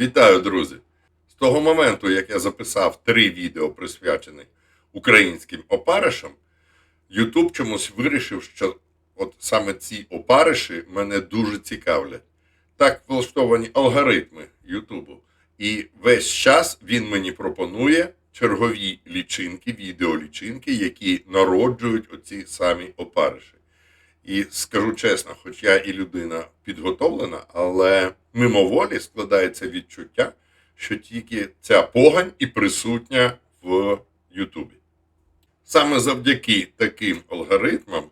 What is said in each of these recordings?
Вітаю, друзі! З того моменту, як я записав три відео, присвячені українським опаришам, YouTube чомусь вирішив, що от саме ці опариші мене дуже цікавлять. Так влаштовані алгоритми Ютубу. І весь час він мені пропонує чергові лічинки, відеолічинки, які народжують оці самі опариші. І скажу чесно, хоч я і людина підготовлена, але мимоволі складається відчуття, що тільки ця погань і присутня в Ютубі. Саме завдяки таким алгоритмам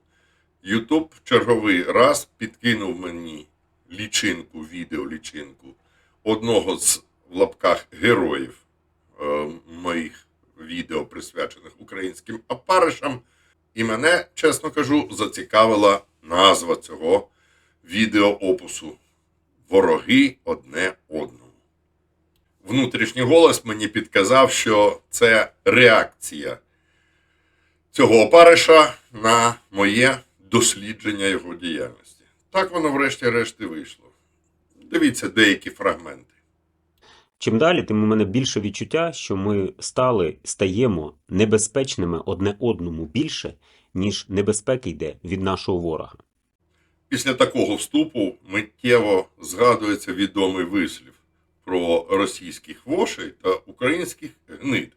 Ютуб в черговий раз підкинув мені лічинку, відеолічинку одного з в лапках героїв е, моїх відео, присвячених українським опаришам. І мене, чесно кажу, зацікавила назва цього відеоопусу Вороги одне одному. Внутрішній голос мені підказав, що це реакція цього опариша на моє дослідження його діяльності. Так воно, врешті-решт, і вийшло. Дивіться деякі фрагменти. Чим далі, тим у мене більше відчуття, що ми стали, стаємо небезпечними одне одному більше, ніж небезпека йде від нашого ворога. Після такого вступу миттєво згадується відомий вислів про російських вошей та українських гнид.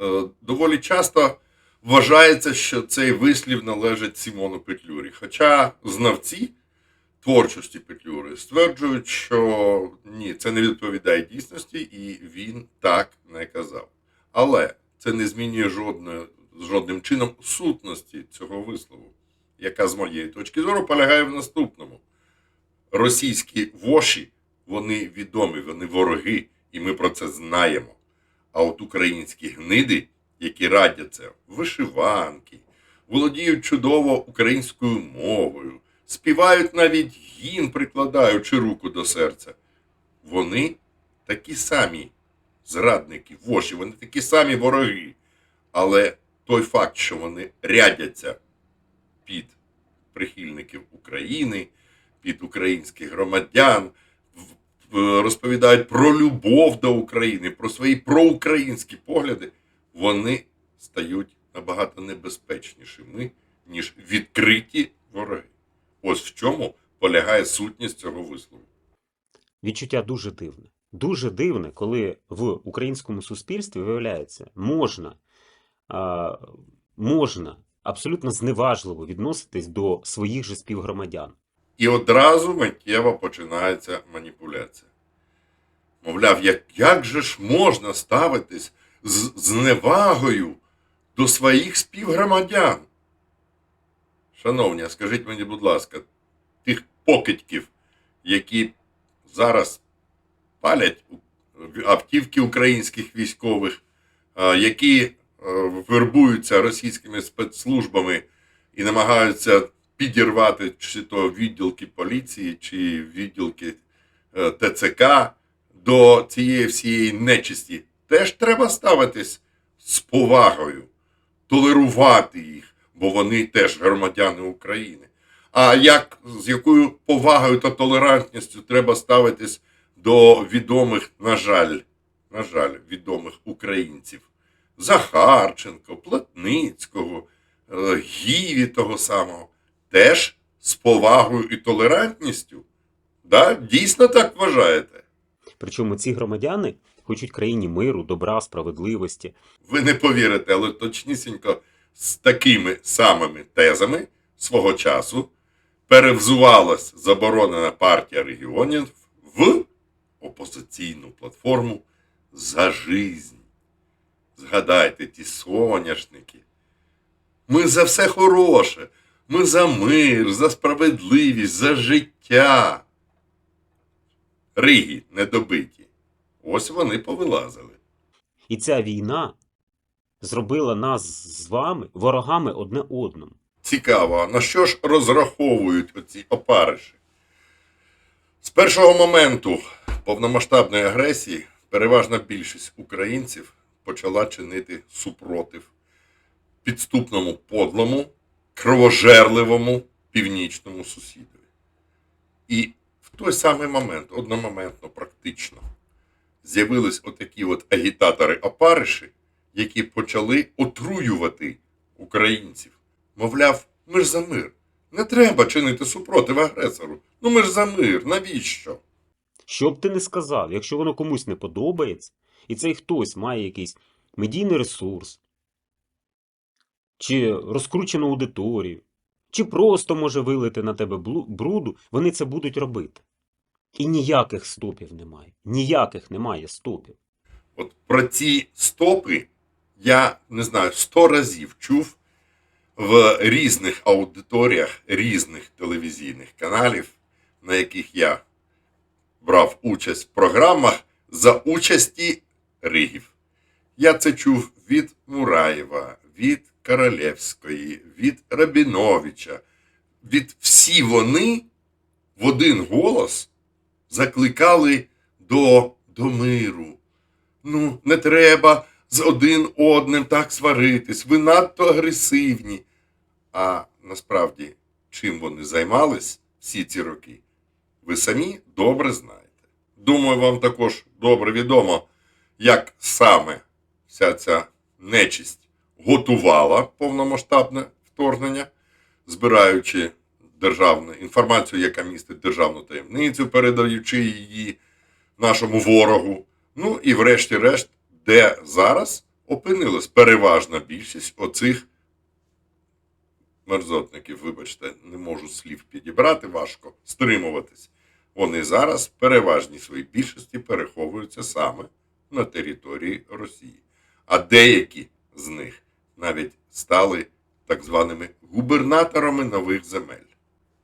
Е, Доволі часто вважається, що цей вислів належить Сімону Петлюрі. Хоча знавці творчості Петлюри стверджують, що це не відповідає дійсності, і він так не казав. Але це не змінює жодне, жодним чином сутності цього вислову яка з моєї точки зору полягає в наступному: російські воші, вони відомі, вони вороги, і ми про це знаємо. А от українські гниди, які радяться вишиванки, володіють чудово українською мовою, співають навіть гімн, прикладаючи руку до серця. Вони такі самі зрадники, воші, вони такі самі вороги. Але той факт, що вони рядяться під прихильників України, під українських громадян, розповідають про любов до України, про свої проукраїнські погляди, вони стають набагато небезпечнішими, ніж відкриті вороги. Ось в чому полягає сутність цього вислову. Відчуття дуже дивне. Дуже дивне, коли в українському суспільстві виявляється, можна, можна абсолютно зневажливо відноситись до своїх же співгромадян. І одразу миттєво починається маніпуляція. Мовляв, як, як же ж можна ставитись з зневагою до своїх співгромадян? Шановні, скажіть мені, будь ласка, тих покидьків, які зараз палять автівки українських військових, які е, вербуються російськими спецслужбами і намагаються підірвати чи то відділки поліції, чи відділки е, ТЦК до цієї всієї нечисті, теж треба ставитись з повагою, толерувати їх, бо вони теж громадяни України. А як з якою повагою та толерантністю треба ставитись до відомих, на жаль, на жаль, відомих українців Захарченко, Платницького, е, Гіві того самого, теж з повагою і толерантністю? Да? Дійсно так вважаєте? Причому ці громадяни хочуть країні миру, добра, справедливості. Ви не повірите, але точнісінько з такими самими тезами свого часу перевзувалась заборонена партія регіонів в опозиційну платформу за жизнь. Згадайте ті соняшники. Ми за все хороше. Ми за мир, за справедливість, за життя. Риги недобиті. Ось вони повилазили. І ця війна зробила нас з вами ворогами одне одному. Цікаво, на що ж розраховують оці опариші? З першого моменту повномасштабної агресії переважна більшість українців почала чинити супротив підступному подлому, кровожерливому північному сусідові. І в той самий момент, одномоментно, практично, з'явились отакі от агітатори-опариші, які почали отруювати українців. Мовляв, ми ж за мир. Не треба чинити супротив агресору. Ну ми ж за мир. Навіщо? Що б ти не сказав, якщо воно комусь не подобається, і цей хтось має якийсь медійний ресурс, чи розкручену аудиторію, чи просто може вилити на тебе бруду, вони це будуть робити. І ніяких стопів немає. Ніяких немає стопів. От про ці стопи я не знаю, сто разів чув в різних аудиторіях різних телевізійних каналів, на яких я брав участь в програмах за участі Ригів. Я це чув від Мураєва, від Королевської, від Рабіновича. Від всі вони в один голос закликали до, до миру. Ну, не треба з один одним так сваритись, ви надто агресивні. А насправді, чим вони займались всі ці роки, ви самі добре знаєте. Думаю, вам також добре відомо, як саме вся ця нечисть готувала повномасштабне вторгнення, збираючи державну інформацію, яка містить державну таємницю, передаючи її нашому ворогу. Ну і врешті-решт, де зараз опинилась переважна більшість оцих мерзотників, вибачте, не можу слів підібрати, важко стримуватись. Вони зараз в переважній своїй більшості переховуються саме на території Росії. А деякі з них навіть стали так званими губернаторами нових земель.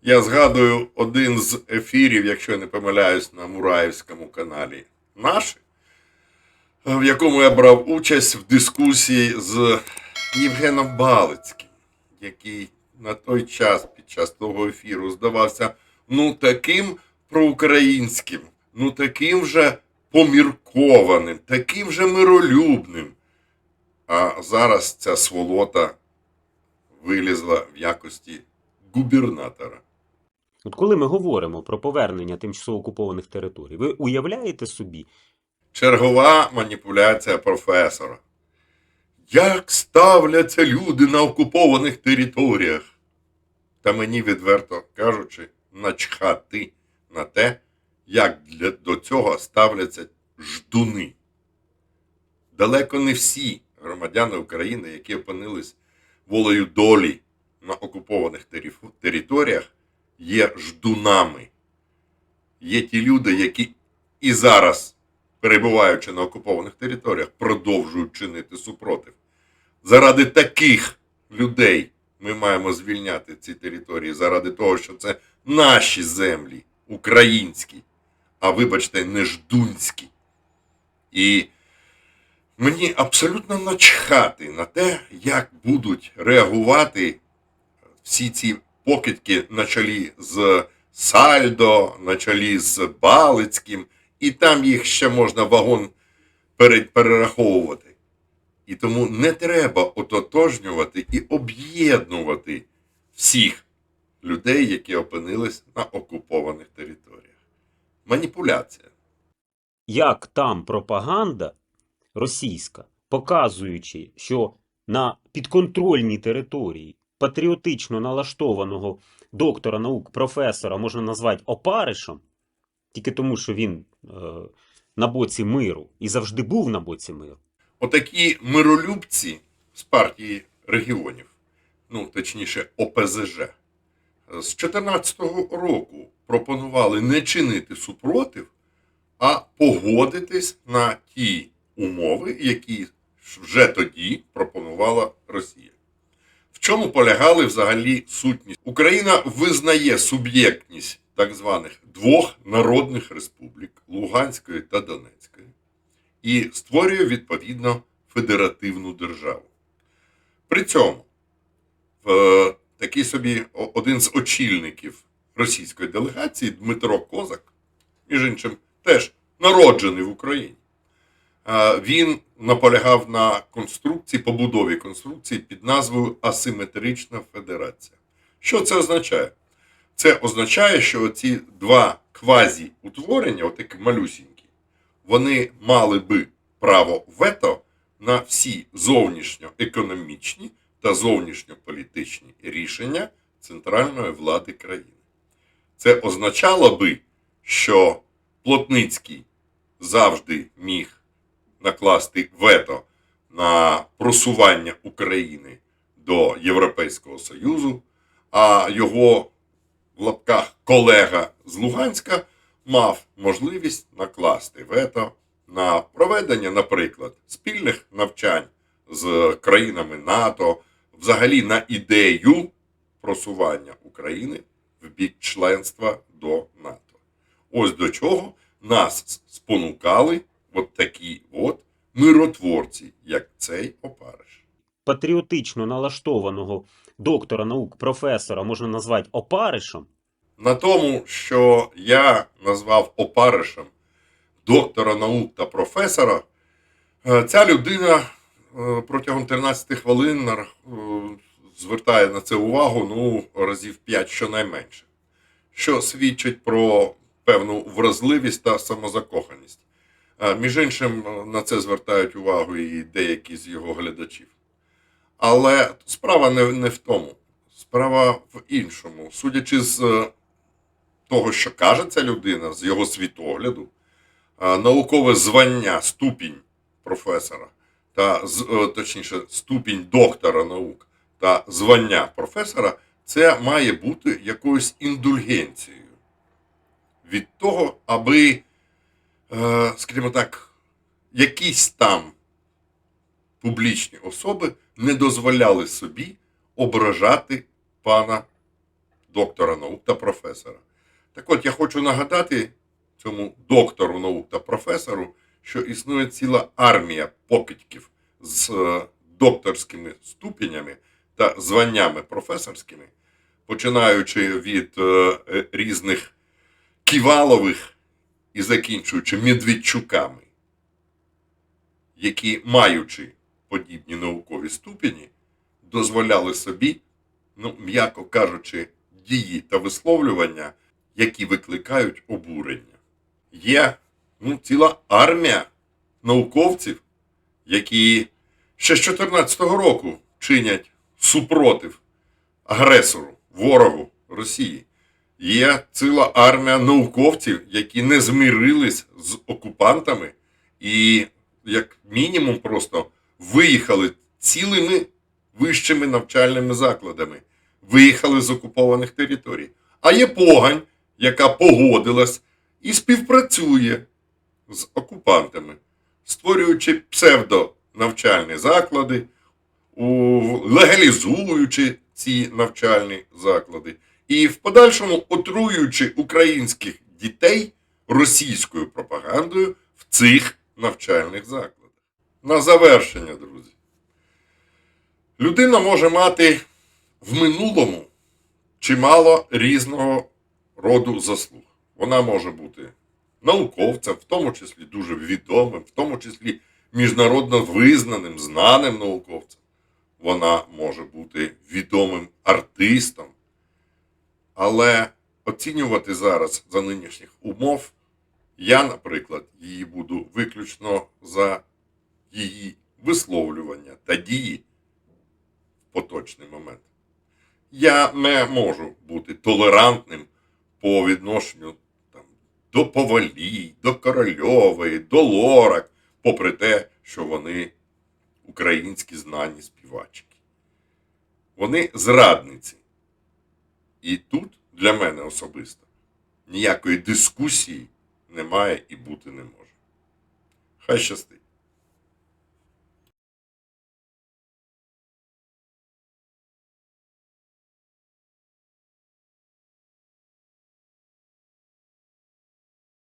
Я згадую один з ефірів, якщо я не помиляюсь, на Мураївському каналі наші, в якому я брав участь в дискусії з Євгеном Балицьким, який на той час під час того ефіру здавався ну таким проукраїнським, ну таким же поміркованим, таким же миролюбним. А зараз ця сволота вилізла в якості губернатора. От коли ми говоримо про повернення тимчасово окупованих територій, ви уявляєте собі, Чергова маніпуляція професора. Як ставляться люди на окупованих територіях? Та мені, відверто кажучи, начхати на те, як для, до цього ставляться ждуни. Далеко не всі громадяни України, які опинились волею долі на окупованих територіях, є ждунами. Є ті люди, які і зараз перебуваючи на окупованих територіях, продовжують чинити супротив. Заради таких людей ми маємо звільняти ці території, заради того, що це наші землі, українські, а вибачте, не ждунські. І мені абсолютно начхати на те, як будуть реагувати всі ці покидьки на чолі з Сальдо, на чолі з Балицьким, і там їх ще можна вагон перераховувати. І тому не треба ототожнювати і об'єднувати всіх людей, які опинились на окупованих територіях. Маніпуляція. як там пропаганда російська, показуючи, що на підконтрольній території патріотично налаштованого доктора наук, професора можна назвати опаришем, тільки тому, що він на боці миру і завжди був на боці миру. Отакі миролюбці з партії регіонів, ну точніше ОПЗЖ, з 2014 року пропонували не чинити супротив, а погодитись на ті умови, які вже тоді пропонувала Росія. В чому полягали взагалі сутність? Україна визнає суб'єктність так званих двох народних республік Луганської та Донецької і створює відповідно федеративну державу. При цьому е, такий собі один з очільників російської делегації Дмитро Козак, між іншим, теж народжений в Україні. е, Він наполягав на конструкції, побудові конструкції під назвою Асиметрична Федерація. Що це означає? Це означає, що ці два квазі-утворення, отакі малюсінькі, вони мали би право вето на всі зовнішньоекономічні та зовнішньополітичні рішення центральної влади країни. Це означало би, що Плотницький завжди міг накласти вето на просування України до Європейського Союзу, а його в лапках колега з Луганська мав можливість накласти вето на проведення, наприклад, спільних навчань з країнами НАТО, взагалі на ідею просування України в бік членства до НАТО. Ось до чого нас спонукали от такі от миротворці, як цей опариш. Патріотично налаштованого доктора наук, професора можна назвати опаришем. На тому, що я назвав опаришем доктора наук та професора, е, ця людина е, протягом 13 хвилин е, звертає на це увагу ну, разів 5 щонайменше, що свідчить про певну вразливість та самозакоханість. Між іншим, на це звертають увагу і деякі з його глядачів. Але справа не, не в тому. Справа в іншому. Судячи з е, того, що каже ця людина, з його світогляду, е, наукове звання, ступінь професора, та е, точніше, ступінь доктора наук та звання професора, це має бути якоюсь індульгенцією від того, аби, скажімо так, якісь там публічні особи не дозволяли собі ображати пана доктора наук та професора. Так от я хочу нагадати цьому доктору наук та професору, що існує ціла армія покидьків з е, докторськими ступенями та званнями професорськими, починаючи від е, різних ківалових і закінчуючи Медведчуками, які, маючи подібні наукові ступені, дозволяли собі, ну, м'яко кажучи, дії та висловлювання, які викликають обурення. Є ну, ціла армія науковців, які ще з 2014 року чинять супротив агресору, ворогу Росії. Є ціла армія науковців, які не змирились з окупантами і, як мінімум, просто виїхали цілими вищими навчальними закладами, виїхали з окупованих територій. А є погань, яка погодилась і співпрацює з окупантами, створюючи псевдонавчальні заклади, легалізуючи ці навчальні заклади і в подальшому отруюючи українських дітей російською пропагандою в цих навчальних закладах. На завершення, друзі. Людина може мати в минулому чимало різного роду заслуг. Вона може бути науковцем, в тому числі дуже відомим, в тому числі міжнародно визнаним, знаним науковцем. Вона може бути відомим артистом. Але оцінювати зараз за нинішніх умов, я, наприклад, її буду виключно за її висловлювання та дії в поточний момент. Я не можу бути толерантним по відношенню там, до Повалій, до Корольової, до Лорак, попри те, що вони українські знані співачки. Вони зрадниці. І тут для мене особисто ніякої дискусії немає і бути не може. Хай щастить.